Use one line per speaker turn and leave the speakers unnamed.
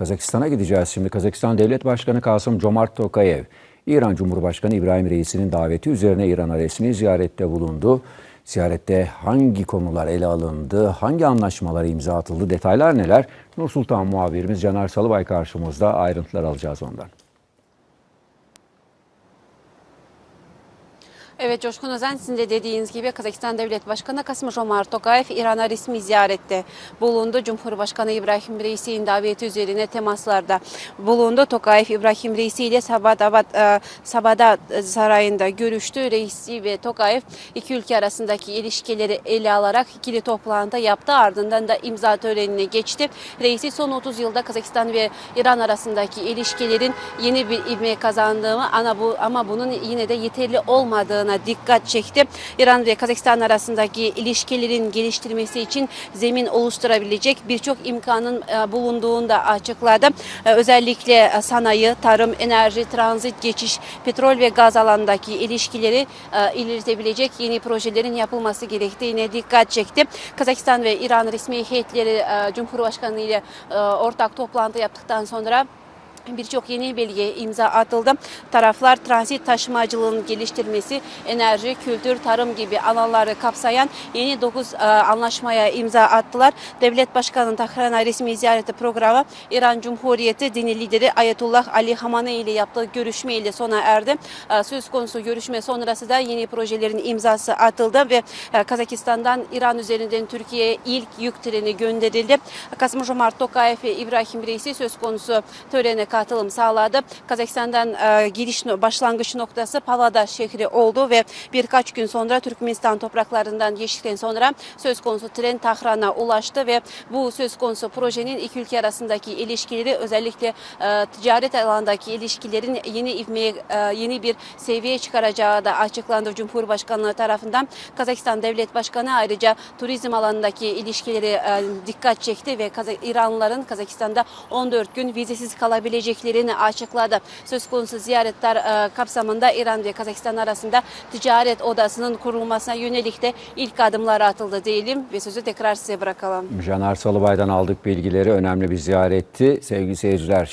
Kazakistan'a gideceğiz şimdi. Kazakistan Devlet Başkanı Kasım Comart Tokayev, İran Cumhurbaşkanı İbrahim Reis'inin daveti üzerine İran'a resmi ziyarette bulundu. Ziyarette hangi konular ele alındı, hangi anlaşmalar imza atıldı, detaylar neler? Nur Sultan muhabirimiz Caner Salıbay karşımızda ayrıntılar alacağız ondan.
Evet Coşkun Özen sizin de dediğiniz gibi Kazakistan Devlet Başkanı Kasım Jomart Tokayev İran'a resmi ziyarette bulundu. Cumhurbaşkanı İbrahim Reis'in daveti üzerine temaslarda bulundu. Tokayev İbrahim Reisi ile Sabadat, e, Sabadat Sarayı'nda görüştü. Reisi ve Tokayev iki ülke arasındaki ilişkileri ele alarak ikili toplantı yaptı. Ardından da imza törenine geçti. Reisi son 30 yılda Kazakistan ve İran arasındaki ilişkilerin yeni bir ivme kazandığını ama, bu, ama bunun yine de yeterli olmadığını dikkat çekti. İran ve Kazakistan arasındaki ilişkilerin geliştirmesi için zemin oluşturabilecek birçok imkanın e, bulunduğunu da açıkladı. E, Özellikle e, sanayi, tarım, enerji, transit, geçiş, petrol ve gaz alanındaki ilişkileri ilerletebilecek yeni projelerin yapılması gerektiğine dikkat çekti. Kazakistan ve İran resmi heyetleri Cumhurbaşkanı ile ortak toplantı yaptıktan sonra Birçok yeni belgeye imza atıldı. Taraflar transit taşımacılığının geliştirilmesi, enerji, kültür, tarım gibi alanları kapsayan yeni 9 anlaşmaya imza attılar. Devlet Başkanı'nın Tahran'a resmi ziyareti programı İran Cumhuriyeti dini lideri Ayetullah Ali Hamaney ile yaptığı görüşme ile sona erdi. E, Söz konusu görüşme sonrası da yeni projelerin imzası atıldı ve e, Kazakistan'dan İran üzerinden Türkiye'ye ilk yük treni gönderildi. Kasım Jomart Tokayev ve İbrahim Reisi söz konusu törene katılım sağladı. Kazakistan'dan e, giriş başlangıç noktası Pavlodar şehri oldu ve birkaç gün sonra Türkmenistan topraklarından geçtikten sonra söz konusu tren Tahran'a ulaştı ve bu söz konusu projenin iki ülke arasındaki ilişkileri özellikle e, ticaret alanındaki ilişkilerin yeni ivmeye e, yeni bir seviyeye çıkaracağı da açıklandı Cumhurbaşkanlığı tarafından. Kazakistan Devlet Başkanı ayrıca turizm alanındaki ilişkileri dikkat çekti ve Kaza- İranlıların Kazakistan'da 14 gün vizesiz kalabileceklerini açıkladı. Söz konusu ziyaretler e, kapsamında İran ve Kazakistan arasında ticaret odasının kurulmasına yönelik de ilk adımlar atıldı diyelim ve sözü tekrar size bırakalım.
Caner Salıbay'dan aldık bilgileri önemli bir ziyaretti. Sevgili seyirciler